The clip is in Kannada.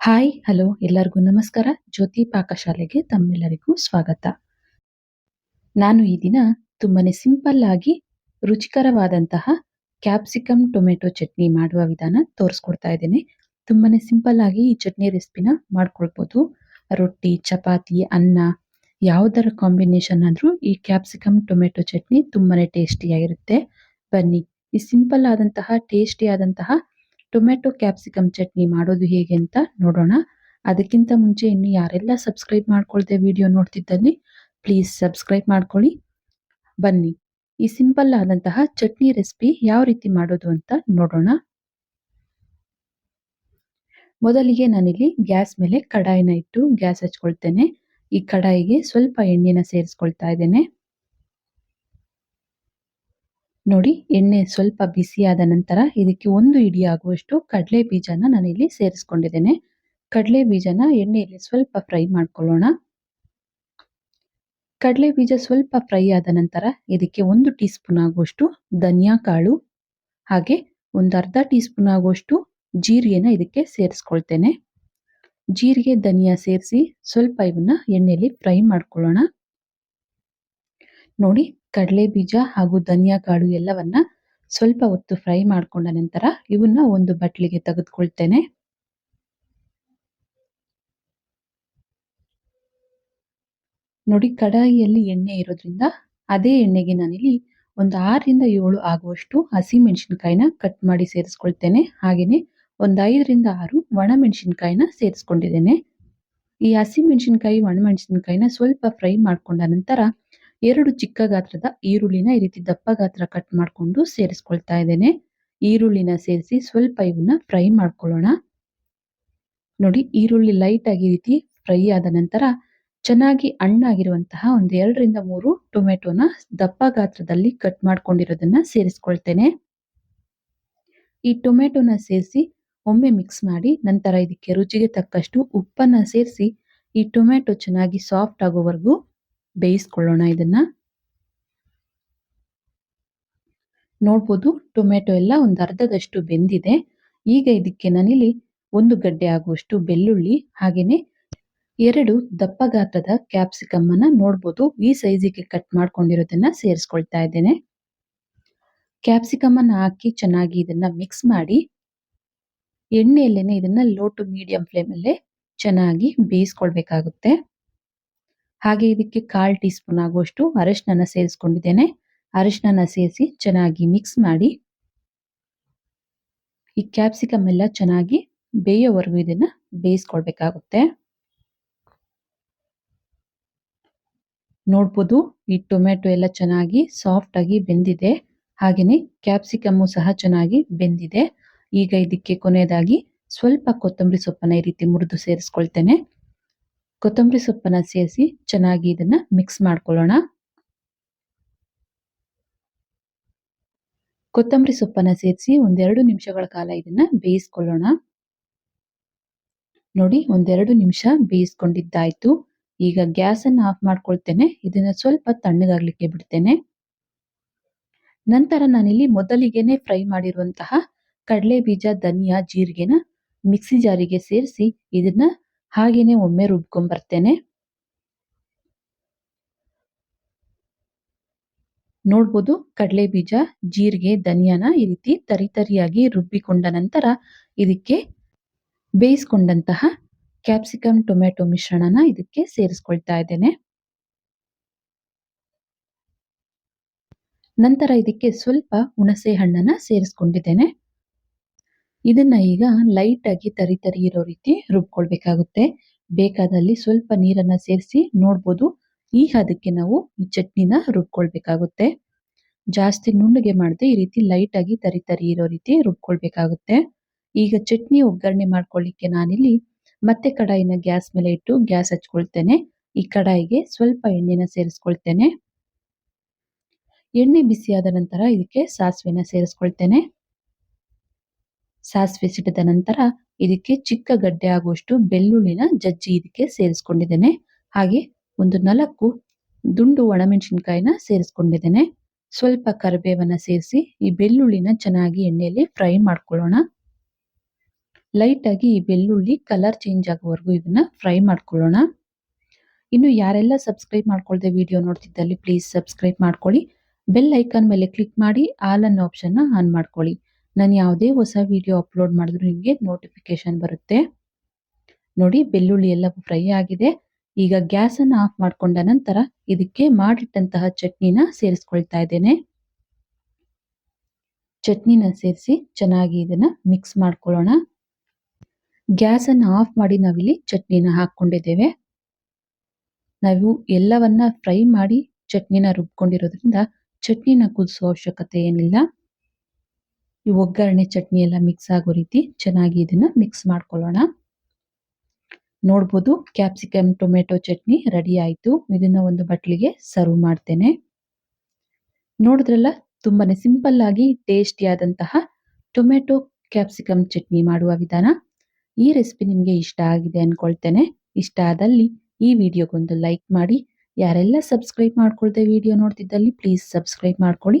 ಹಾಯ್, ಹಲೋ, ಎಲ್ಲರಿಗೂ ನಮಸ್ಕಾರ. ಜ್ಯೋತಿ ಪಾಕಶಾಲೆಗೆ ತಮ್ಮೆಲ್ಲರಿಗೂ ಸ್ವಾಗತ. ನಾನು ಈ ದಿನ ತುಂಬಾನೇ ಸಿಂಪಲ್ ಆಗಿ ರುಚಿಕರವಾದಂತಹ ಕ್ಯಾಪ್ಸಿಕಮ್ ಟೊಮೆಟೊ ಚಟ್ನಿ ಮಾಡುವ ವಿಧಾನ ತೋರಿಸ್ಕೊಡ್ತಾ ಇದ್ದೇನೆ. ತುಂಬಾನೇ ಸಿಂಪಲ್ ಆಗಿ ಈ ಚಟ್ನಿ ರೆಸಿಪಿನ ಮಾಡ್ಕೊಳ್ಬೋದು. ರೊಟ್ಟಿ, ಚಪಾತಿ, ಅನ್ನ, ಯಾವುದರ ಕಾಂಬಿನೇಷನ್ ಆದ್ರೂ ಈ ಕ್ಯಾಪ್ಸಿಕಮ್ ಟೊಮೆಟೊ ಚಟ್ನಿ ತುಂಬಾನೇ ಟೇಸ್ಟಿಯಾಗಿರುತ್ತೆ. ಬನ್ನಿ, ಈ ಸಿಂಪಲ್ ಆದಂತಹ ಟೇಸ್ಟಿ ಆದಂತಹ ಟೊಮೆಟೊ ಕ್ಯಾಪ್ಸಿಕಮ್ ಚಟ್ನಿ ಮಾಡೋದು ಹೇಗೆ ಅಂತ ನೋಡೋಣ. ಅದಕ್ಕಿಂತ ಮುಂಚೆ ಇನ್ನು ಯಾರೆಲ್ಲ ಸಬ್ಸ್ಕ್ರೈಬ್ ಮಾಡ್ಕೊಳ್ದೆ ವಿಡಿಯೋ ನೋಡ್ತಿದ್ದಲ್ಲಿ ಪ್ಲೀಸ್ ಸಬ್ಸ್ಕ್ರೈಬ್ ಮಾಡ್ಕೊಳ್ಳಿ. ಬನ್ನಿ, ಈ ಸಿಂಪಲ್ ಆದಂತಹ ಚಟ್ನಿ ರೆಸಿಪಿ ಯಾವ ರೀತಿ ಮಾಡೋದು ಅಂತ ನೋಡೋಣ. ಮೊದಲಿಗೆ ನಾನಿಲ್ಲಿ ಗ್ಯಾಸ್ ಮೇಲೆ ಕಡಾಯಿನ ಇಟ್ಟು ಗ್ಯಾಸ್ ಹಚ್ಕೊಳ್ತೇನೆ. ಈ ಕಡಾಯಿಗೆ ಸ್ವಲ್ಪ ಎಣ್ಣೆನ ಸೇರಿಸ್ಕೊಳ್ತಾ ಇದ್ದೇನೆ. ನೋಡಿ, ಎಣ್ಣೆ ಸ್ವಲ್ಪ ಬಿಸಿಯಾದ ನಂತರ ಇದಕ್ಕೆ ಒಂದು ಇಡಿ ಆಗುವಷ್ಟು ಕಡಲೆ ಬೀಜನ ನಾನಿಲ್ಲಿ ಸೇರಿಸ್ಕೊಂಡಿದ್ದೇನೆ. ಕಡಲೆ ಬೀಜನ ಎಣ್ಣೆಯಲ್ಲಿ ಸ್ವಲ್ಪ ಫ್ರೈ ಮಾಡ್ಕೊಳ್ಳೋಣ. ಕಡಲೆ ಬೀಜ ಸ್ವಲ್ಪ ಫ್ರೈ ಆದ ನಂತರ ಇದಕ್ಕೆ ಒಂದು ಟೀ ಸ್ಪೂನ್ ಆಗುವಷ್ಟು ಧನಿಯಾ ಕಾಳು, ಹಾಗೆ ಒಂದು ಅರ್ಧ ಟೀ ಸ್ಪೂನ್ ಆಗುವಷ್ಟು ಜೀರಿಗೆನ ಇದಕ್ಕೆ ಸೇರಿಸ್ಕೊಳ್ತೇನೆ. ಜೀರಿಗೆ, ಧನಿಯಾ ಸೇರಿಸಿ ಸ್ವಲ್ಪ ಇವನ್ನ ಎಣ್ಣೆಯಲ್ಲಿ ಫ್ರೈ ಮಾಡ್ಕೊಳ್ಳೋಣ. ನೋಡಿ, ಕಡಲೆ ಬೀಜ ಹಾಗೂ ಧನಿಯಾ ಕಾಳು ಎಲ್ಲವನ್ನ ಸ್ವಲ್ಪ ಹೊತ್ತು ಫ್ರೈ ಮಾಡ್ಕೊಂಡ ನಂತರ ಇವನ್ನ ಒಂದು ಬಟ್ಲಿಗೆ ತೆಗೆದುಕೊಳ್ತೇನೆ. ನೋಡಿ, ಕಡಾಯಿಯಲ್ಲಿ ಎಣ್ಣೆ ಇರೋದ್ರಿಂದ ಅದೇ ಎಣ್ಣೆಗೆ ನಾನಿಲ್ಲಿ ಒಂದು ಆರರಿಂದ ಏಳು ಆಗುವಷ್ಟು ಹಸಿ ಮೆಣಸಿನಕಾಯಿನ ಕಟ್ ಮಾಡಿ ಸೇರಿಸ್ಕೊಳ್ತೇನೆ. ಹಾಗೆಯೇ ಒಂದು ಐದರಿಂದ ಆರು ಒಣ ಮೆಣಸಿನಕಾಯಿನ ಸೇರಿಸ್ಕೊಂಡಿದ್ದೇನೆ. ಈ ಹಸಿ ಮೆಣಸಿನಕಾಯಿ ಒಣ ಮೆಣಸಿನಕಾಯಿನ ಸ್ವಲ್ಪ ಫ್ರೈ ಮಾಡ್ಕೊಂಡ ನಂತರ ಎರಡು ಚಿಕ್ಕ ಗಾತ್ರದ ಈರುಳ್ಳಿನ ಈ ರೀತಿ ದಪ್ಪ ಗಾತ್ರ ಕಟ್ ಮಾಡಿಕೊಂಡು ಸೇರಿಸ್ಕೊಳ್ತಾ ಇದ್ದೇನೆ. ಈರುಳ್ಳಿನ ಸೇರಿಸಿ ಸ್ವಲ್ಪ ಇವನ್ನ ಫ್ರೈ ಮಾಡ್ಕೊಳ್ಳೋಣ. ನೋಡಿ, ಈರುಳ್ಳಿ ಲೈಟ್ ಆಗಿ ರೀತಿ ಫ್ರೈ ಆದ ನಂತರ ಚೆನ್ನಾಗಿ ಹಣ್ಣಾಗಿರುವಂತಹ ಒಂದು ಎರಡರಿಂದ ಮೂರು ಟೊಮೆಟೊನ ದಪ್ಪ ಗಾತ್ರದಲ್ಲಿ ಕಟ್ ಮಾಡ್ಕೊಂಡಿರೋದನ್ನ ಸೇರಿಸ್ಕೊಳ್ತೇನೆ. ಈ ಟೊಮೆಟೊನ ಸೇರಿಸಿ ಒಮ್ಮೆ ಮಿಕ್ಸ್ ಮಾಡಿ ನಂತರ ಇದಕ್ಕೆ ರುಚಿಗೆ ತಕ್ಕಷ್ಟು ಉಪ್ಪನ್ನ ಸೇರಿಸಿ ಈ ಟೊಮೆಟೊ ಚೆನ್ನಾಗಿ ಸಾಫ್ಟ್ ಆಗೋವರೆಗೂ ಬೇಯಿಸ್ಕೊಳ್ಳೋಣ ಇದನ್ನ. ನೋಡ್ಬೋದು ಟೊಮೆಟೊ ಎಲ್ಲ ಒಂದು ಅರ್ಧದಷ್ಟು ಬೆಂದಿದೆ. ಈಗ ಇದಕ್ಕೆ ನಾನಿಲ್ಲಿ ಒಂದು ಗಡ್ಡೆ ಆಗುವಷ್ಟು ಬೆಳ್ಳುಳ್ಳಿ, ಹಾಗೇನೆ ಎರಡು ದಪ್ಪ ಗಾತ್ರದ ಕ್ಯಾಪ್ಸಿಕಮ್ ಅನ್ನ ನೋಡ್ಬೋದು. ಈ ಸೈಜಿಗೆ ಕಟ್ ಮಾಡ್ಕೊಂಡಿರೋದನ್ನ ಸೇರಿಸ್ಕೊಳ್ತಾ ಇದ್ದೇನೆ. ಕ್ಯಾಪ್ಸಿಕಮ್ ಅನ್ನ ಹಾಕಿ ಚೆನ್ನಾಗಿ ಇದನ್ನ ಮಿಕ್ಸ್ ಮಾಡಿ, ಎಣ್ಣೆಯಲ್ಲೇನೆ ಇದನ್ನ ಲೋ ಟು ಮೀಡಿಯಂ ಫ್ಲೇಮ್ ಅಲ್ಲೇ ಚೆನ್ನಾಗಿ ಬೇಯಿಸ್ಕೊಳ್ಬೇಕಾಗುತ್ತೆ. ಹಾಗೆ ಇದಕ್ಕೆ ಕಾಲು ಟೀ ಸ್ಪೂನ್ ಆಗುವಷ್ಟು ಅರಿಶಿನ ಸೇರಿಸ್ಕೊಂಡಿದ್ದೇನೆ. ಅರಿಶಿನ ಸೇರಿಸಿ ಚೆನ್ನಾಗಿ ಮಿಕ್ಸ್ ಮಾಡಿ. ಈ ಕ್ಯಾಪ್ಸಿಕಮ್ ಎಲ್ಲ ಚೆನ್ನಾಗಿ ಬೇಯೋವರೆಗೂ ಇದನ್ನ ಬೇಯಿಸ್ಕೊಳ್ಬೇಕಾಗುತ್ತೆ. ನೋಡ್ಬೋದು ಈ ಟೊಮೆಟೊ ಎಲ್ಲ ಚೆನ್ನಾಗಿ ಸಾಫ್ಟ್ ಆಗಿ ಬೆಂದಿದೆ. ಹಾಗೆಯೇ ಕ್ಯಾಪ್ಸಿಕಮ್ಮು ಸಹ ಚೆನ್ನಾಗಿ ಬೆಂದಿದೆ. ಈಗ ಇದಕ್ಕೆ ಕೊನೆಯದಾಗಿ ಸ್ವಲ್ಪ ಕೊತ್ತಂಬರಿ ಸೊಪ್ಪನ್ನ ಈ ರೀತಿ ಮುರಿದು ಸೇರಿಸ್ಕೊಳ್ತೇನೆ. ಕೊತ್ತಂಬರಿ ಸೊಪ್ಪನ್ನ ಸೇರಿಸಿ ಚೆನ್ನಾಗಿ ಇದನ್ನ ಮಿಕ್ಸ್ ಮಾಡ್ಕೊಳ್ಳೋಣ. ಕೊತ್ತಂಬರಿ ಸೊಪ್ಪನ್ನ ಸೇರಿಸಿ ಒಂದೆರಡು ನಿಮಿಷಗಳ ಕಾಲ ಇದನ್ನ ಬೇಯಿಸ್ಕೊಳ್ಳೋಣ. ನೋಡಿ ಒಂದೆರಡು ನಿಮಿಷ ಬೇಯಿಸ್ಕೊಂಡಿದ್ದಾಯ್ತು. ಈಗ ಗ್ಯಾಸ್ ಅನ್ನ ಆಫ್ ಮಾಡ್ಕೊಳ್ತೇನೆ. ಇದನ್ನ ಸ್ವಲ್ಪ ತಣ್ಣಗಾಗ್ಲಿಕ್ಕೆ ಬಿಡ್ತೇನೆ. ನಂತರ ನಾನಿಲ್ಲಿ ಮೊದಲಿಗೆನೆ ಫ್ರೈ ಮಾಡಿರುವಂತಹ ಕಡಲೆ ಬೀಜ ಧನಿಯಾ, ಜೀರಿಗೆನ ಮಿಕ್ಸಿ ಜಾರಿಗೆ ಸೇರಿಸಿ ಇದನ್ನ ಹಾಗೇನೆ ಒಮ್ಮೆ ರುಬ್ಕೊಂಡ್ ಬರ್ತೇನೆ ನೋಡ್ಬೋದು ಕಡಲೆ ಬೀಜ ಜೀರಿಗೆ, ಧನಿಯಾನ ಈ ರೀತಿ ತರಿ ತರಿಯಾಗಿ ರುಬ್ಬಿಕೊಂಡ ನಂತರ ಇದಕ್ಕೆ ಬೇಯಿಸ್ಕೊಂಡಂತಹ ಕ್ಯಾಪ್ಸಿಕಮ್ ಟೊಮೆಟೊ ಮಿಶ್ರಣನ ಇದಕ್ಕೆ ಸೇರಿಸ್ಕೊಳ್ತಾ ಇದ್ದೇನೆ. ನಂತರ ಇದಕ್ಕೆ ಸ್ವಲ್ಪ ಹುಣಸೆ ಹಣ್ಣನ್ನ ಸೇರಿಸ್ಕೊಂಡಿದ್ದೇನೆ. ಇದನ್ನ ಈಗ ಲೈಟ್ ಆಗಿ ತರಿ ತರಿ ಇರೋ ರೀತಿ ರುಬ್ಕೊಳ್ಬೇಕಾಗುತ್ತೆ. ಬೇಕಾದಲ್ಲಿ ಸ್ವಲ್ಪ ನೀರನ್ನ ಸೇರಿಸಿ ನೋಡ್ಬೋದು. ಈ ಹದಕ್ಕೆ ನಾವು ಈ ಚಟ್ನಿನ ರುಬ್ಕೊಳ್ಬೇಕಾಗುತ್ತೆ. ಜಾಸ್ತಿ ನುಣ್ಣಗೆ ಮಾಡದೆ ಈ ರೀತಿ ಲೈಟ್ ಆಗಿ ತರಿ ತರಿ ಇರೋ ರೀತಿ ರುಬ್ಕೊಳ್ಬೇಕಾಗುತ್ತೆ. ಈಗ ಚಟ್ನಿ ಒಗ್ಗರಣೆ ಮಾಡ್ಕೊಳ್ಳಿಕ್ಕೆ ನಾನಿಲ್ಲಿ ಮತ್ತೆ ಕಡಾಯಿನ ಗ್ಯಾಸ್ ಮೇಲೆ ಇಟ್ಟು ಗ್ಯಾಸ್ ಹಚ್ಕೊಳ್ತೇನೆ. ಈ ಕಡಾಯಿಗೆ ಸ್ವಲ್ಪ ಎಣ್ಣೆನ ಸೇರಿಸ್ಕೊಳ್ತೇನೆ. ಎಣ್ಣೆ ಬಿಸಿಯಾದ ನಂತರ ಇದಕ್ಕೆ ಸಾಸಿವೆನ ಸೇರಿಸ್ಕೊಳ್ತೇನೆ. ಸಾಸಿವೆ ಸಿಡಿದ ನಂತರ ಇದಕ್ಕೆ ಚಿಕ್ಕ ಗಡ್ಡೆ ಆಗುವಷ್ಟು ಬೆಳ್ಳುಳ್ಳಿನ ಜಜ್ಜಿ ಇದಕ್ಕೆ ಸೇರಿಸ್ಕೊಂಡಿದ್ದೇನೆ. ಹಾಗೆ ಒಂದು ನಾಲ್ಕು ದುಂಡು ಒಣಮೆಣಸಿನ್ಕಾಯಿನ ಸೇರಿಸ್ಕೊಂಡಿದ್ದೇನೆ. ಸ್ವಲ್ಪ ಕರಿಬೇವನ್ನ ಸೇರಿಸಿ ಈ ಬೆಳ್ಳುಳ್ಳಿನ ಚೆನ್ನಾಗಿ ಎಣ್ಣೆಯಲ್ಲಿ ಫ್ರೈ ಮಾಡ್ಕೊಳ್ಳೋಣ. ಲೈಟಾಗಿ ಈ ಬೆಳ್ಳುಳ್ಳಿ ಕಲರ್ ಚೇಂಜ್ ಆಗೋವರೆಗೂ ಇದನ್ನ ಫ್ರೈ ಮಾಡ್ಕೊಳ್ಳೋಣ. ಇನ್ನು ಯಾರೆಲ್ಲ ಸಬ್ಸ್ಕ್ರೈಬ್ ಮಾಡ್ಕೊಳ್ದೆ ವಿಡಿಯೋ ನೋಡ್ತಿದ್ದಲ್ಲಿ ಪ್ಲೀಸ್ ಸಬ್ಸ್ಕ್ರೈಬ್ ಮಾಡ್ಕೊಳ್ಳಿ. ಬೆಲ್ ಐಕಾನ್ ಮೇಲೆ ಕ್ಲಿಕ್ ಮಾಡಿ ಆಲ್ ಅನ್ನೋ ಆಪ್ಷನ್ನ ಆನ್ ಮಾಡ್ಕೊಳ್ಳಿ. ನಾನು ಯಾವುದೇ ಹೊಸ ವಿಡಿಯೋ ಅಪ್ಲೋಡ್ ಮಾಡಿದ್ರು ನಿಮಗೆ ನೋಟಿಫಿಕೇಶನ್ ಬರುತ್ತೆ. ನೋಡಿ, ಬೆಳ್ಳುಳ್ಳಿ ಎಲ್ಲ ಫ್ರೈ ಆಗಿದೆ. ಈಗ ಗ್ಯಾಸನ್ನು ಆಫ್ ಮಾಡಿಕೊಂಡ ನಂತರ ಇದಕ್ಕೆ ಮಾಡಿಟ್ಟಂತಹ ಚಟ್ನಿನ ಸೇರಿಸ್ಕೊಳ್ತಾ ಇದ್ದೇನೆ. ಚಟ್ನಿನ ಸೇರಿಸಿ ಚೆನ್ನಾಗಿ ಇದನ್ನ ಮಿಕ್ಸ್ ಮಾಡ್ಕೊಳ್ಳೋಣ. ಗ್ಯಾಸನ್ನು ಆಫ್ ಮಾಡಿ ನಾವಿಲ್ಲಿ ಚಟ್ನಿನ ಹಾಕ್ಕೊಂಡಿದ್ದೇವೆ. ನಾವು ಎಲ್ಲವನ್ನ ಫ್ರೈ ಮಾಡಿ ಚಟ್ನಿನ ರುಬ್ಕೊಂಡಿರೋದ್ರಿಂದ ಚಟ್ನಿನ ಕುದಿಸೋ ಅವಶ್ಯಕತೆ ಏನಿಲ್ಲ. ಈ ಒಗ್ಗರಣೆ ಚಟ್ನಿ ಎಲ್ಲ ಮಿಕ್ಸ್ ಆಗೋ ರೀತಿ ಚೆನ್ನಾಗಿ ಇದನ್ನ ಮಿಕ್ಸ್ ಮಾಡ್ಕೊಳ್ಳೋಣ. ನೋಡ್ಬೋದು ಕ್ಯಾಪ್ಸಿಕಮ್ ಟೊಮೆಟೊ ಚಟ್ನಿ ರೆಡಿ ಆಯಿತು. ಇದನ್ನ ಒಂದು ಬಟ್ಲಿಗೆ ಸರ್ವ್ ಮಾಡ್ತೇನೆ. ನೋಡಿದ್ರಲ್ಲ, ತುಂಬಾನೇ ಸಿಂಪಲ್ ಆಗಿ ಟೇಸ್ಟಿಯಾದಂತಹ ಟೊಮೆಟೊ ಕ್ಯಾಪ್ಸಿಕಮ್ ಚಟ್ನಿ ಮಾಡುವ ವಿಧಾನ. ಈ ರೆಸಿಪಿ ನಿಮಗೆ ಇಷ್ಟ ಆಗಿದೆ ಅನ್ಕೊಳ್ತೇನೆ. ಇಷ್ಟ ಆದಲ್ಲಿ ಈ ವಿಡಿಯೋಗೊಂದು ಲೈಕ್ ಮಾಡಿ. ಯಾರೆಲ್ಲ ಸಬ್ಸ್ಕ್ರೈಬ್ ಮಾಡ್ಕೊಳ್ದೆ ವಿಡಿಯೋ ನೋಡ್ತಿದ್ದಲ್ಲಿ ಪ್ಲೀಸ್ ಸಬ್ಸ್ಕ್ರೈಬ್ ಮಾಡ್ಕೊಳ್ಳಿ.